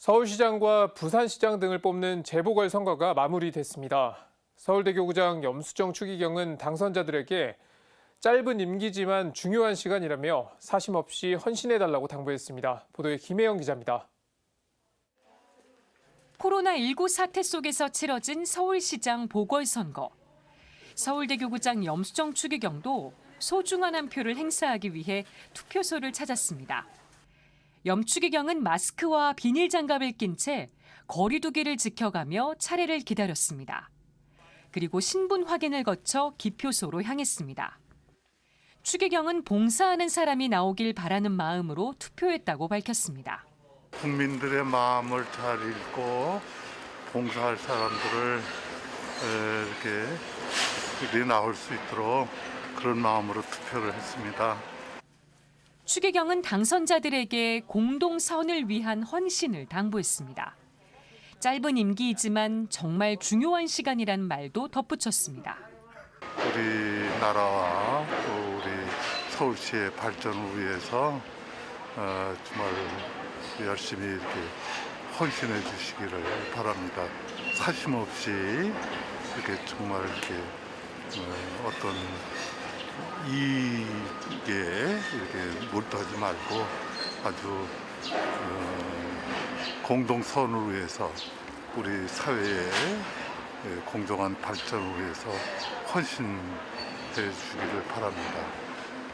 서울시장과 부산시장 등을 뽑는 재보궐선거가 마무리됐습니다. 서울대교구장 염수정 추기경은 당선자들에게 짧은 임기지만 중요한 시간이라며 사심 없이 헌신해달라고 당부했습니다. 보도에 김혜영 기자입니다. 코로나19 사태 속에서 치러진 서울시장 보궐선거. 서울대교구장 염수정 추기경도 소중한 한 표를 행사하기 위해 투표소를 찾았습니다. 염추기경은 마스크와 비닐 장갑을 낀 채 거리두기를 지켜가며 차례를 기다렸습니다. 그리고 신분 확인을 거쳐 기표소로 향했습니다. 추기경은 봉사하는 사람이 나오길 바라는 마음으로 투표했다고 밝혔습니다. 국민들의 마음을 잘 읽고 봉사할 사람들을 에, 이렇게 나올 수 있도록 그런 마음으로 투표를 했습니다. 추기경은 당선자들에게 공동 선을 위한 헌신을 당부했습니다. 짧은 임기이지만 정말 중요한 시간이란 말도 덧붙였습니다. 우리나라와 또 우리 서울시의 발전을 위해서 어, 정말 열심히 이렇게 헌신해 주시기를 바랍니다. 사심 없이 이렇게 정말 이렇게 어, 어떤 이 익에 이렇게 몰두하지 말고 아주 어, 공동선을 위해서 우리 사회의 예, 공정한 발전을 위해서 헌신해 주시기를 바랍니다.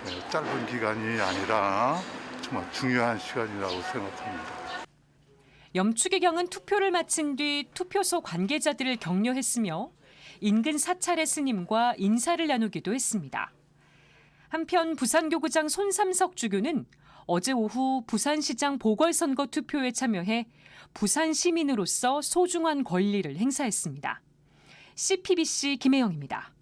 예, 짧은 기간이 아니라 정말 중요한 시간이라고 생각합니다. 염추기경은 투표를 마친 뒤 투표소 관계자들을 격려했으며 인근 사찰의 스님과 인사를 나누기도 했습니다. 한편 부산교구장 손삼석 주교는 어제 오후 부산시장 보궐선거 투표에 참여해 부산 시민으로서 소중한 권리를 행사했습니다. CPBC 김혜영입니다.